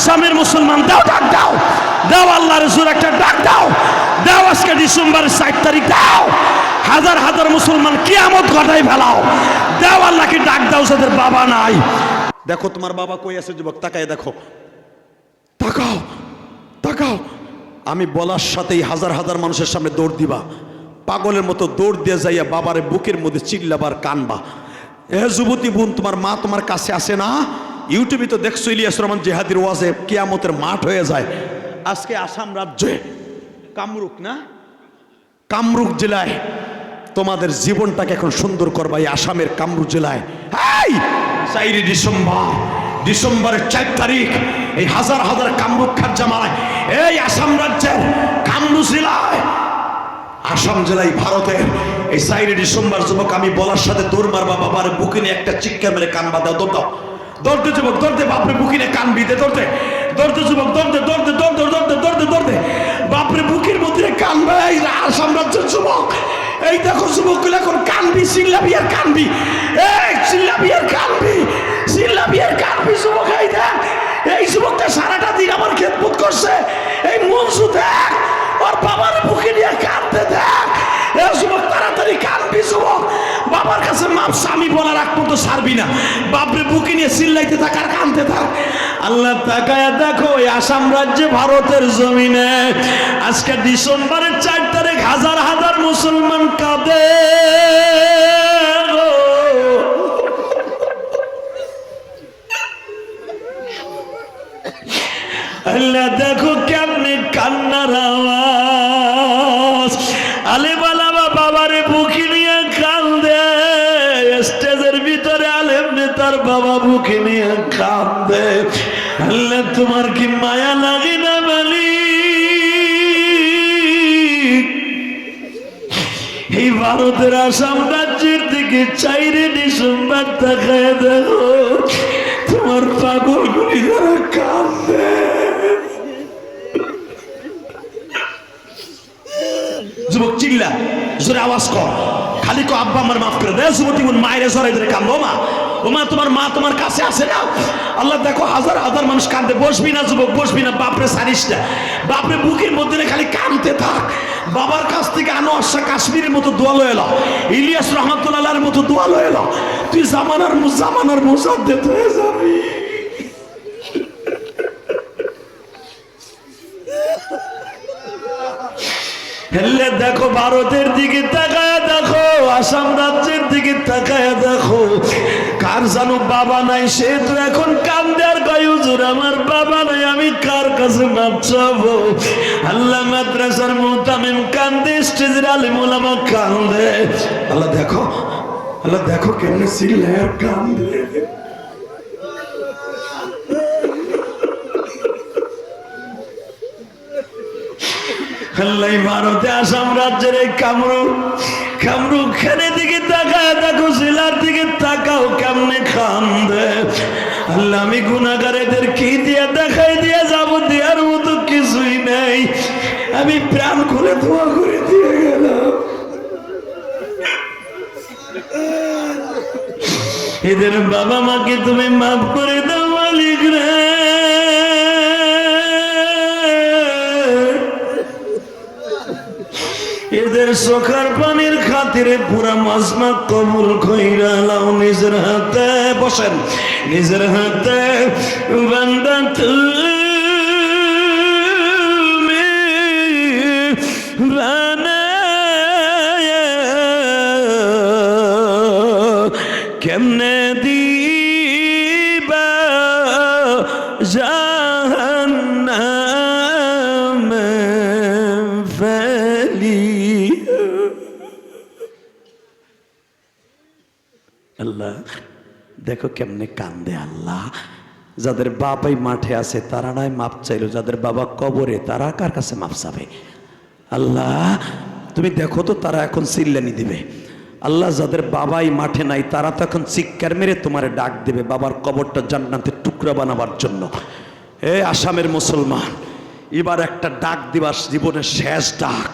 আসামের মুসলমান, দাও ডাক দাও। দাও আল্লাহ রসুল একটা ডাক দাও। দাও আজকে ডিসেম্বরের ষাট তারিখ, দাও। হাজার হাজার মুসলমান কিয়ামত ঘটাই ফেলাও। দাও আল্লাহকে ডাক দাও, যাদের বাবা নাই। দেখো, তোমার বাবা কই আছে, যুবক, তাকায় দেখো। তাকাও তাকাও। আমি বলার সাথেই হাজার হাজার মানুষের সামনে দৌড় দিবা। পাগলের মতো দৌড় দিয়ে যাইয়া বাবারে বুকের মধ্যে চিল্লাবার কানবা। এ যুবতী বোন, তোমার মা তোমার কাছে আসে না? ইউটিউবে তো দেখছ ইলিয়াস রহমান জেহাদির ওয়াজে, কিয়ামতের মাঠ হয়ে যায়। আজকে আসাম রাজ্যে, কামরুক না? কামরুক জেলায় তোমাদের জীবনটাকে এখন সুন্দর করবা এই আসামের কামরুক জেলায়। ডিসেম্বর, ডিসেম্বরের চার তারিখ, এই হাজার হাজার কামরুক জামায় এই আসাম রাজ্যের কামরুক জেলায়, আসাম জেলায় ভারতের এই চাইরি ডিসেম্বর যুবক, আমি বলার সাথে দৌড় মারবা, বাবার বুকে নিয়ে একটা চিৎকার মেরে কান বাঁধা, দৌড় দাও। দৌড়তে যুবক দৌড়তে বাপরে বুকে নিয়ে কান বিদে দৌড়তে দৌড়তে যুবক দৌড়তে দৌড়তে দৌড়তে দৌড়তে দৌড়তে দৌড়তে বাপরে বুকের মধ্যে কান ভাই আসাম রাজ্যের যুবক। এই দেখো যুবক এখন কানবি চিল্লাবি আর কানবি। এই চিল্লাবি আর কানবি চিল্লাবি আর কানবি যুবক, এই দেখ। এই যুবকটা সারাটা দিন আমার খেদমত করছে। এই মনসু দেখ, ওর বাবার বুকে নিয়ে কাঁদতে দেখ। যুবক, তাড়াতাড়ি বাবার কাছে মাপ স্বামী পর্যন্ত সারবি না। বাপরে নিয়ে চিল্লাইতে কাঁদতে থাক। আল্লাহ তাকায় দেখো আসাম রাজ্যে ভারতের জমিনে আজকে ডিসেম্বরের চার তারিখ হাজার হাজার মুসলমান কাঁদে। দেখো কেমনে কান্নার আওয়াজ। আল্লাহ তোমার কি মায়া লাগে না মালিক এই ভারতের আসাম রাজ্যের দিকে চাইরে ডিসেম্বর তাকায় দেখো, তোমার পাগল গুলি যারা কাঁদবে। যুবক, চিল্লা, জোরে আওয়াজ কর। খালি কো আব্বা আমার মাফ করে দে যুবতী বোন মায়ের জড়াই ধরে কান্দো মা। ও মা তোমার মা তোমার কাছে আসে না? আল্লাহ, দেখো, হাজার হাজার মানুষ কান্দে বসবি না, যুবক, বসবি না, বাপরে সারিস না। বাপরে বুকের মধ্যে খালি কানতে থাক। বাবার কাছ থেকে আনো আসা কাশ্মীরের মতো দোয়ালো এলো ইলিয়াস রহমতুল্লাহর মতো দোয়ালো এলো তুই জামানার জামানার মুসাদ্দেত হয়ে যাবি। দেখো ভারতের দিকে দেখো আসাম রাজ্যের দিকে তাকায় দেখো। কার জানো বাবা নাই? সে তো এখন কান্দে আর কয়, হুজুর, আমার বাবা নাই, আমি কার কাছে মাপ চাবো? আল্লাহ মাদ্রাসার মুতামিম কান্দে, স্টেজের আলিম ওলামা কান্দে। আল্লাহ দেখো আল্লাহ দেখো কেমনে সিল্লে আর কান্দে। আল্লাহ ভারতে আসাম রাজ্যের এই কামরু কামরু খানে দিকে তাকায়, দেখো শিলার দিকে তাকাও কেমনে দে আল্লাহ, আমি গুণাগারেদের কি দিয়ে দেখাই দিয়ে যাব? দেওয়ার মতো কিছুই নেই। আমি প্রাণ খুলে ধোয়া করে দিয়ে গেলাম। এদের বাবা মাকে তুমি মাফ করে দাও, মালিক রে। এদের চোখার পানির খাতিরে পুরা মাজমা কবুল কইরা লাও নিজের হাতে। বসেন, নিজের হাতে বান্দা তুমি কেমনে দিবা জাহান্নাম আল্লাহ, দেখো কেমনে কান্দে আল্লাহ। যাদের বাবাই মাঠে আছে, তারা নয় মাপ চাইলো, যাদের বাবা কবরে, তারা কার কাছে মাপ চাবে? আল্লাহ, তুমি দেখো তো তারা এখন চিল্লানি দিবে। আল্লাহ, যাদের বাবাই মাঠে নাই, তারা তো এখন চিৎকার মেরে তোমারে ডাক দেবে বাবার কবরটা জান্নাতের টুকরা বানাবার জন্য। এ আসামের মুসলমান, এবার একটা ডাক দিবার জীবনের শেষ ডাক।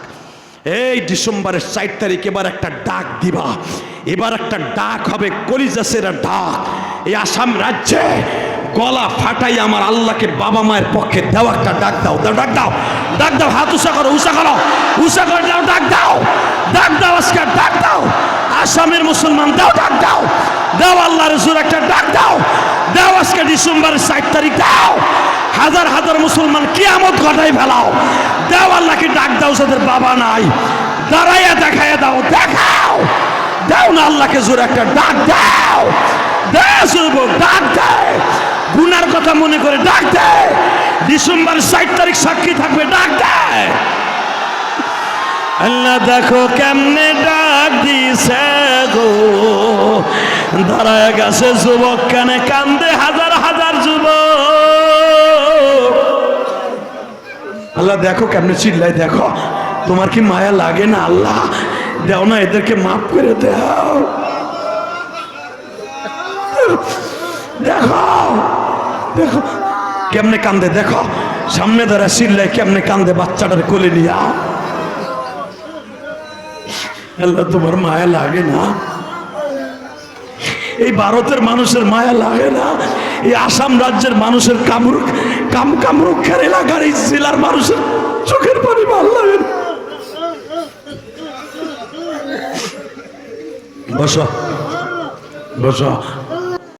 এই ডিসেম্বরের চার তারিখ, এবার একটা ডাক দিবা। এবার একটা ডাক হবে, কলিজাসের ডাক। এই আসাম রাজ্যে গলা ফাটাই আমার আল্লাহকে বাবা মায়ের পক্ষে দেওয়া একটা ডাক দাও দাও, ডাক দাও ডাক দাও, হাত উষা করো উষা করো উষা করে দাও, ডাক দাও ডাক দাও আজকে, ডাক দাও, আসামের মুসলমান, দাও, ডাক দাও দাও আল্লাহ রসুল একটা ডাক দাও দাও আজকে ডিসেম্বরের ষাট তারিখ, দাও, হাজার হাজার মুসলমান কিয়ামত ঘটাই ফেলাও, দাও আল্লাহকে ডাক দাও, যাদের বাবা নাই, দাঁড়াইয়া দেখাইয়া দাও, দেখাও। দাও না আল্লাহকে জোর একটা ডাক দাও। যুবক, ডাক দেয় গুনার কথা মনে করে ডাক দেয় ডিসেম্বর ষাট তারিখ সাক্ষী থাকবে ডাক দেয় আল্লাহ দেখো কেমনে ডাক দিছে গো। দাঁড়ায় গেছে যুবক কানে কান্দে হাজার হাজার যুবক। আল্লাহ দেখো কেমনে চিল্লাই দেখো। তোমার কি মায়া লাগে না আল্লাহ? দাও না, এদেরকে মাফ করে দাও। দেখো দেখো, কেমনে কান্দে, দেখো, সামনে ধরা চিল্লাই কেমনে কান্দে বাচ্চাটার কোলে নিয়া আল্লাহ, তোমার মায়া লাগে না? এই ভারতের মানুষের মায়া লাগে না? এই আসাম রাজ্যের মানুষের কামরুক কাম কামরুক্ষের এলাকার এই জেলার মানুষের চোখের পানি ভালো লাগে না। বসো বসো